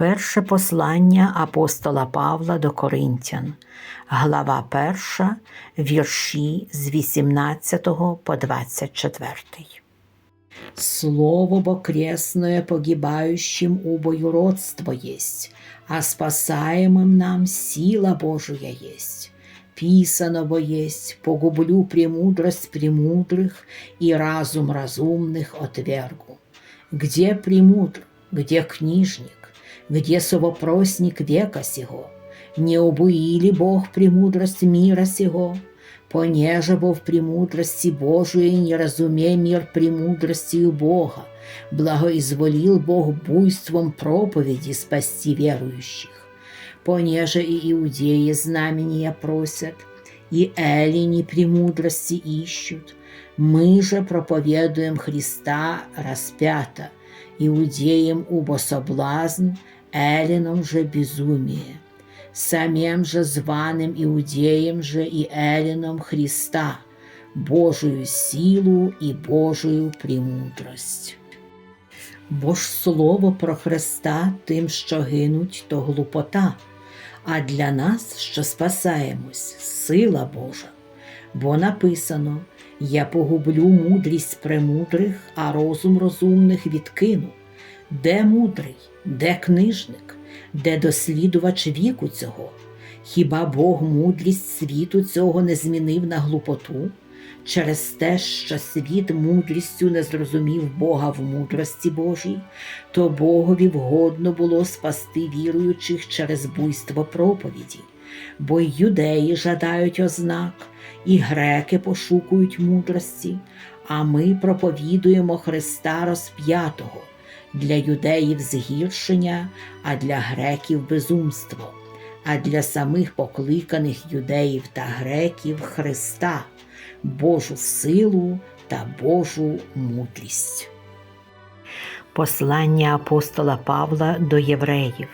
Перше послання апостола Павла до Коринтян, глава 1, вірші з 18 по 24. Слово бокресное погибающим убою родство есть, а спасаемым нам сила Божия есть. Писано бо есть, погублю премудрость премудрых и разум разумных отвергу. Где премудр, где книжник, Где совопросник века сего? Не обуили Бог премудрость мира сего? Понеже бо в премудрости Божией не разуме мир премудростью Бога, благоизволил Бог буйством проповеди спасти верующих. Понеже и иудеи знамения просят, и эллини премудрости ищут, мы же проповедуем Христа распята, иудеям убо соблазн, эллинам же безумие самим же званим Иудеям же и Эллином Христа, Божию силу і Божою премудрость. Бо ж слово про Христа тим, що гинуть, то глупота, а для нас, що спасаємось, сила Божа. Бо написано: Я погублю мудрість премудрих, а розум розумних відкину. Де мудрий, де книжник? де дослідувач віку цього? Хіба Бог мудрість світу цього не змінив на глупоту? Через те, що світ мудрістю не зрозумів Бога в мудрості Божій, то Богові вгодно було спасти віруючих через буйство проповіді, бо й юдеї жадають ознак, і греки пошукують мудрості, а ми проповідуємо Христа розп'ятого для юдеїв згіршення, а для греків безумство, а для самих покликаних юдеїв та греків Христа, Божу силу та Божу мудрість. Послання апостола Павла до євреїв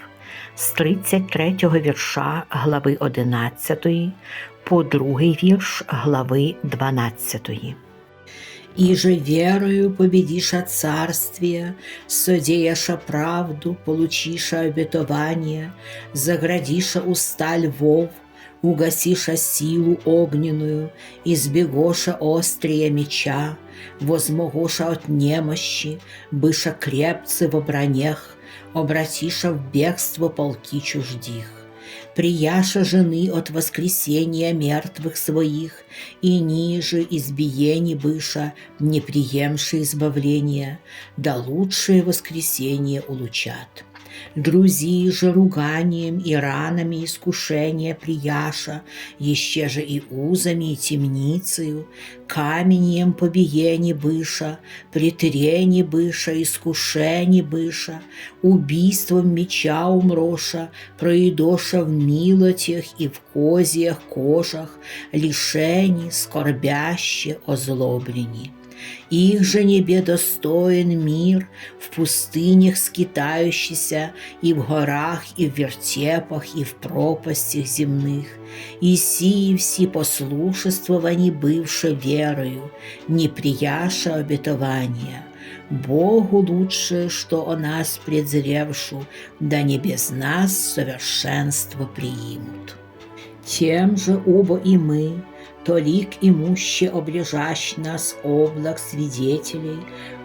з 33 вірша глави 11 по другий вірш глави 12. И же верою победиша царствие, содеяша правду, получиша обетование, заградиша уста львов, угасиша силу огненную, избегоша острия меча, возмогоша от немощи, быша крепцы в бронях, обратиша в бегство полки чуждих прияша жены от воскресения мертвых своих, и ниже избиений быша, не приемши избавления, да лучшее воскресение улучат. Друзи же руганием и ранами искушения прияша, еще же и узами и темницею, каменем побиени быша, притрени быша, искушени быша, убийством меча умроша, проедоша в милотях и в козьях кожах, лишени, скорбяще, озлоблени. Их же небе достоин мир, в пустынях скитающийся, и в горах, и в вертепах, и в пропастях земных. И сии все послушествовани бывше верою, не прияша обетования. Богу лучше, что о нас презревшу, да не без нас совершенство примут. Тем же оба и мы, то лик имуще облежащ нас облак свидетелей,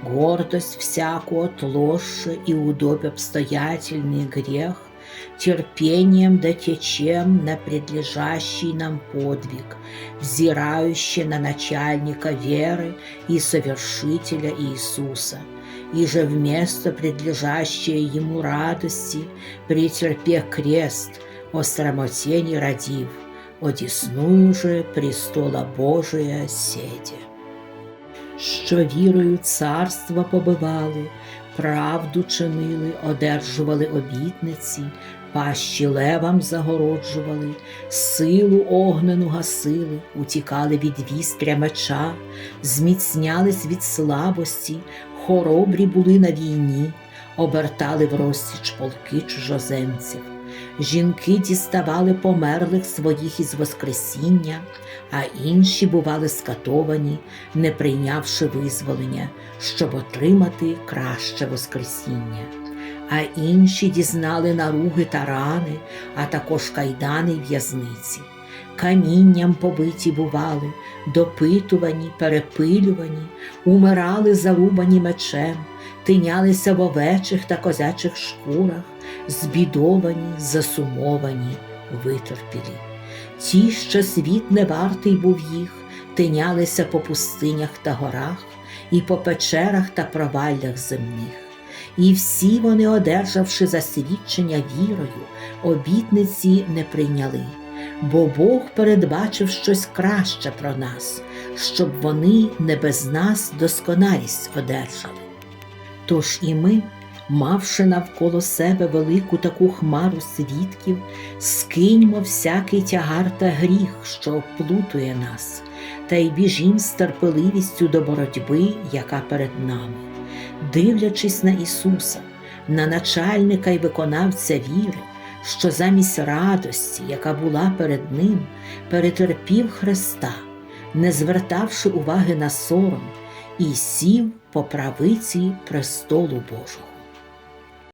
гордость всякую отложше и удобь обстоятельный грех, терпением дотечем на предлежащий нам подвиг, взирающий на начальника веры и совершителя Иисуса, и же вместо предлежащей ему радости, претерпе крест, о срамоте не родив, одісную же престола Божия седі. Що вірою царства побивали, правду чинили, одержували обітниці, пащі левам загороджували, силу огнену гасили, утікали від вістря меча, зміцнялись від слабості, хоробрі були на війні, обертали в розсіч полки чужоземців жінки діставали померлих своїх із Воскресіння, а інші бували скатовані, не прийнявши визволення, щоб отримати краще Воскресіння. а інші дізнали наруги та рани, а також кайдани й в'язниці. Камінням побиті бували, допитувані, перепилювані, умирали зарубані мечем, тинялися в овечих та козячих шкурах, збідовані, засумовані, витерпілі. Ті, що світ не вартий був їх, тинялися по пустинях та горах, і по печерах та проваллях земних. І всі вони, одержавши засвідчення вірою, обітниці не прийняли, бо Бог передбачив щось краще про нас, щоб вони не без нас досконалість одержали. Тож і ми, мавши навколо себе велику таку хмару свідків, скиньмо всякий тягар та гріх, що оплутує нас, та й біжім з терпеливістю до боротьби, яка перед нами, дивлячись на Ісуса, на начальника й виконавця віри, що замість радості, яка була перед Ним, перетерпів Христа, не звертавши уваги на сором, і сів по правиці престолу Божого.